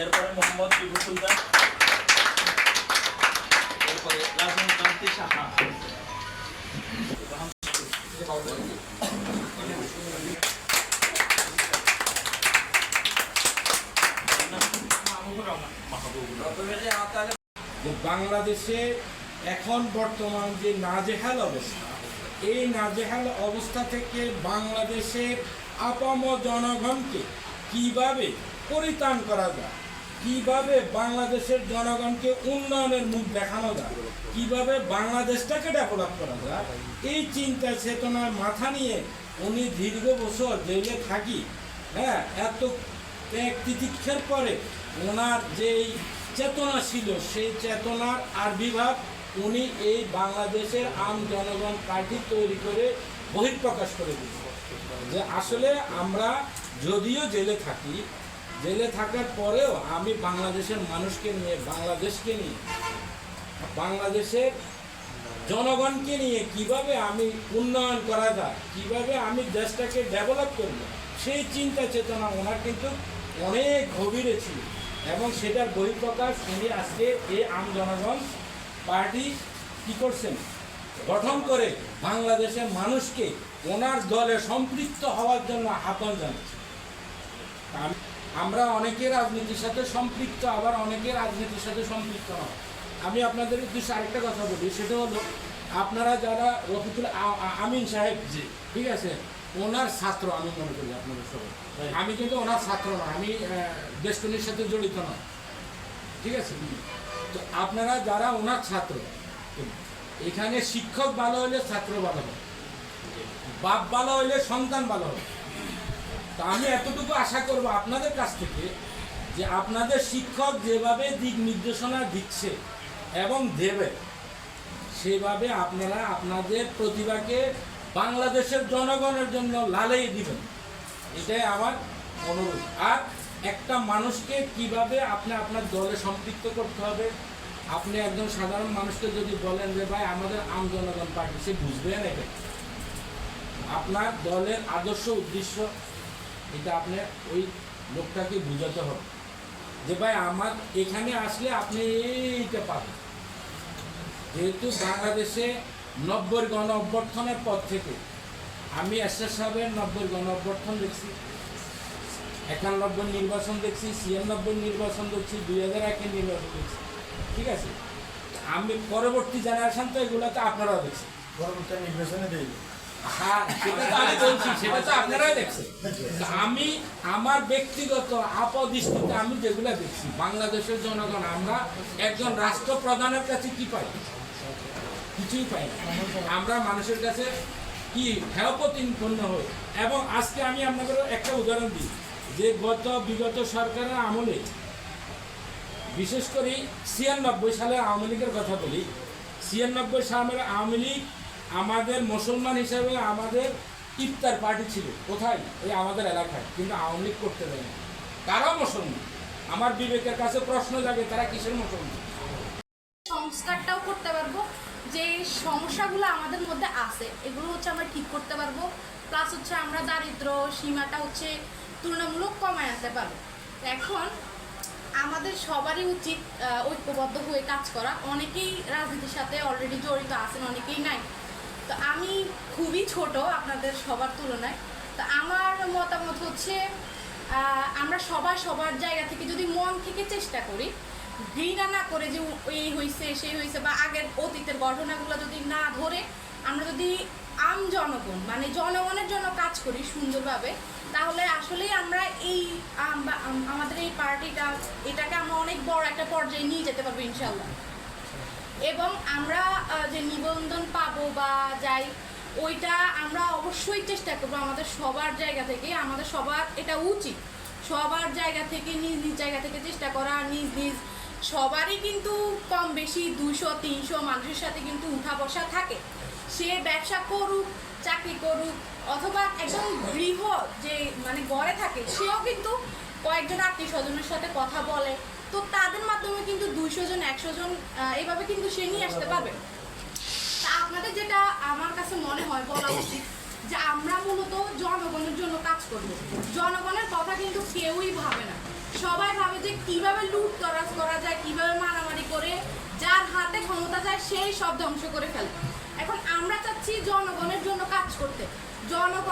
এরপরে মোহাম্মদ বিভু সুলতান, এরপরে কান্তি সাহা। বাংলাদেশে এখন বর্তমান যে নাজেহাল অবস্থা, এই নাজেহাল অবস্থা থেকে বাংলাদেশের আপাম জনগণকে কীভাবে পরিত্রাণ করা যায়? কীভাবে বাংলাদেশের জনগণকে উন্নয়নের মুখ দেখানো যায়? কীভাবে বাংলাদেশটাকে ডেভেলপ করা যায়? এই চিন্তা চেতনার মাথা নিয়ে উনি দীর্ঘ বছর জেলে থাকি। হ্যাঁ এত ত্যাগ তিতিক্ষার পরে ওনার যেই চেতনা ছিল, সেই চেতনার আবির্ভাব উনি এই বাংলাদেশের আম জনগণ পার্টি তৈরি করে বহিঃপ্রকাশ করে দিয়েছে যে আসলে আমরা যদিও জেলে থাকি জেলে থাকার পরেও আমি বাংলাদেশের মানুষকে নিয়ে, বাংলাদেশকে নিয়ে, বাংলাদেশের জনগণকে নিয়ে কীভাবে আমি উন্নয়ন করা যায়, কীভাবে আমি দেশটাকে ডেভেলপ করব, সেই চিন্তা চেতনা ওনার কিন্তু অনেক গভীরে ছিল এবং সেটার বহিঃপ্রকাশ উনি আজকে এই আম জনগণ পার্টি কি করছেন? গঠন করে বাংলাদেশের মানুষকে ওনার দলে সম্পৃক্ত হওয়ার জন্য আহ্বান জানাচ্ছি আম- আমরা অনেকে রাজনীতির সাথে সম্পৃক্ত আবার অনেকে রাজনীতির সাথে সম্পৃক্ত নয়। আমি আপনাদের উদ্দেশ্যে আরেকটা কথা বলি সেটা হলো আপনারা যারা রফিকুল আমিন সাহেব জি। ঠিক আছে? ওনার ছাত্র আমি মনে করি আপনাদের সবাই। আমি কিন্তু ওনার ছাত্র না আমি দেশটনির সাথে জড়িত নয়। ঠিক আছে? তো আপনারা যারা ওনার ছাত্র এখানে শিক্ষক ভালো হলে ছাত্র ভালো হবে বাপ ভালো হলে সন্তান ভালো হবে। তা আমি এতটুকু আশা করব আপনাদের কাছ থেকে যে আপনাদের শিক্ষক যেভাবে দিক নির্দেশনা দিচ্ছে এবং দেবে, সেভাবে আপনারা আপনাদের প্রতিভাকে বাংলাদেশের জনগণের জন্য লালাই দিবেন। এটাই আমার অনুরোধ। আর একটা মানুষকে কীভাবে আপনি আপনার দলে সম্পৃক্ত করতে হবে, আপনি একজন সাধারণ মানুষকে যদি বলেন যে, ভাই, আমাদের আম জনগণ পার্টি, সে বুঝবে না আপনার দলের আদর্শ উদ্দেশ্য এটা আপনি ওই লোকটাকে বুঝাতে হবে। যে ভাই, আমার এখানে আসলে আপনি এইটা পাবেন। যেহেতু বাংলাদেশে নব্বই গণ অভ্যর্থনের পর থেকে আমি এসএস সাহেবের নব্বই গণ অভ্যর্থন দেখছি, একানব্বই নির্বাচন দেখছি, ছিয়ানব্বই নির্বাচন দেখছি, দুই হাজার একের নির্বাচন দেখছি, ঠিক আছে? আমি পরবর্তী জেনারেশন তো এগুলোতে আপনারাও দেখছি পরবর্তী নির্বাচনে তো আমি আমার ব্যক্তিগত আপদৃষ্টিতে আমি যেগুলো দেখছি, বাংলাদেশের জনগণ, আমরা একজন রাষ্ট্রপ্রধানের কাছে কি পাই? কিছুই পাই আমরা মানুষের কাছে কি হেয়পতিপন্ন হই? এবং আজকে আমি আপনাদের একটা উদাহরণ দিই, যে গত বিগত সরকারের আমলে, বিশেষ করে ছিয়ানব্বই সালের আওয়ামী লীগের কথা বলি, ছিয়ানব্বই সালের আওয়ামী লীগ আমাদের মুসলমান হিসাবে আমাদের ইফতার পার্টি ছিল। কোথায়? এই আমাদের এলাকায়। কিন্তু আওয়ামী লীগ করতে দেয় না। তারাও মুসলমান। আমার বিবেকের কাছে প্রশ্ন জাগে, তারা কিসের মুসলমান? সংস্কারটাও করতে পারব। যে সমস্যাগুলো আমাদের মধ্যে আছে, এগুলো হচ্ছে আমরা ঠিক করতে পারব। প্লাস হচ্ছে আমরা দারিদ্র, সীমাটা হচ্ছে তুলনামূলক কমায় আনতে পারব। এখন আমাদের সবারই উচিত ঐক্যবদ্ধ হয়ে কাজ করা। অনেকেই রাজনীতির সাথে অলরেডি জড়িত আছেন, অনেকেই নাই। তো আমি খুবই ছোট আপনাদের সবার তুলনায়। তো আমার মতামত হচ্ছে আমরা সবাই সবার জায়গা থেকে যদি মন থেকে চেষ্টা করি, ঘৃণা না করে যে এই হয়েছে সেই হয়েছে বা আগের অতীতের ঘটনাগুলো যদি না ধরে, আমরা যদি আম জনগণ মানে জনগণের জন্য কাজ করি সুন্দরভাবে, তাহলে আসলেই আমরা এই আম- বা আমাদের এই পার্টিটা, এটাকে আমরা অনেক বড় একটা পর্যায়ে নিয়ে যেতে পারব ইনশাল্লাহ এবং আমরা যে নিবন্ধন পাবো বা যাই, ওইটা আমরা অবশ্যই চেষ্টা করব আমাদের সবার জায়গা থেকে, আমাদের সবার, এটা উচিত। সবার জায়গা থেকে, নিজ নিজ জায়গা থেকে চেষ্টা করা, নিজ নিজ, সবারই কিন্তু কম বেশি দুশো তিনশো মানুষের সাথে কিন্তু উঠা বসা থাকে। সে ব্যবসা করুক, চাকরি করুক, অথবা একজন গৃহ যে মানে গড়ে থাকে, সেও কিন্তু কয়েকজন আত্মীয় স্বজনের সাথে কথা বলে তো তাদের মাধ্যমে কিন্তু দুইশো জন, একশো জন এইভাবে কিন্তু সে নিয়ে আসতে পারবে। তা আপনাদের যেটা আমার কাছে মনে হয় বলা উচিত, যে আমরা মূলত জনগণের জন্য কাজ করব। জনগণের কথা কিন্তু কেউই ভাবে না। সবাই ভাবে যে কীভাবে লুট তরাজ করা যায়, কীভাবে মারামারি করে, যার হাতে ক্ষমতা যায় সেই সব ধ্বংস করে ফেলে এখন আমরা চাচ্ছি জনগণের জন্য কাজ করতে। জনগণ